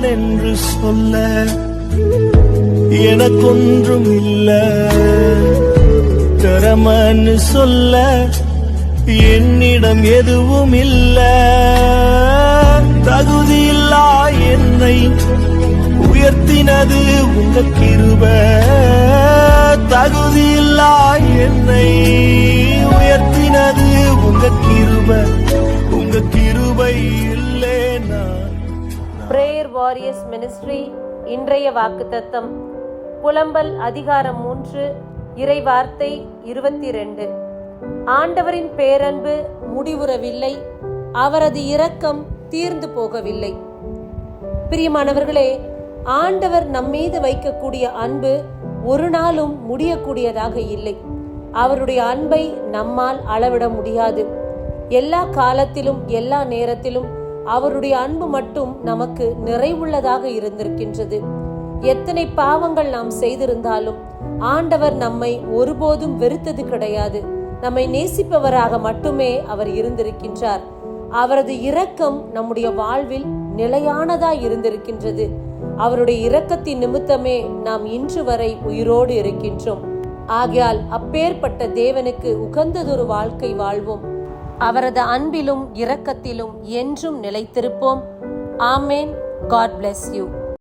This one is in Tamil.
நான் என்று சொல்ல எனக்கொன்றும் இல்ல திறமன்னு சொல்ல என்னிடம் எதுவும் இல்ல தகுதியில்லா என்னை உயர்த்தினது உங்க கிருப. தகுதி வாரியர்ஸ் மினிஸ்ட்ரி இன்றைய வாக்குத்தத்தம் புலம்பல் அதிகாரம் மூன்று இறை வார்த்தை இருபத்தி ரெண்டு ஆண்டவரின் பேரன்பு முடிவுறவில்லை அவரது இரக்கம் தீர்ந்து போகவில்லை. பிரியமானவர்களே ஆண்டவர் நம்மீது வைக்கக்கூடிய அன்பு ஒரு நாளும் முடியக்கூடியதாக இல்லை. அவருடைய அன்பை நம்மால் அளவிட முடியாது. எல்லா காலத்திலும் எல்லா நேரத்திலும் அவருடைய அன்பு மட்டும் நமக்கு நிறைவுள்ளதாக இருந்திருக்கின்றது. எத்தனை பாவங்கள் நாம் செய்திருந்தாலும் ஆண்டவர் நம்மை ஒருபோதும் வெறுத்தது கிடையாது. நம்மை நேசிப்பவராக மட்டுமே அவர் இருந்திருக்கின்றார். அவரது இரக்கம் நம்முடைய வாழ்வில் நிலையானதா இருந்திருக்கின்றது. அவருடைய இரக்கத்தின் நிமித்தமே நாம் இன்று வரை உயிரோடு இருக்கின்றோம். ஆகையால் அப்பேற்பட்ட தேவனுக்கு உகந்ததொரு வாழ்க்கை வாழ்வோம். அவரது அன்பிலும் இரக்கத்திலும் என்றும் நிலைத்திருப்போம். ஆமேன். God bless you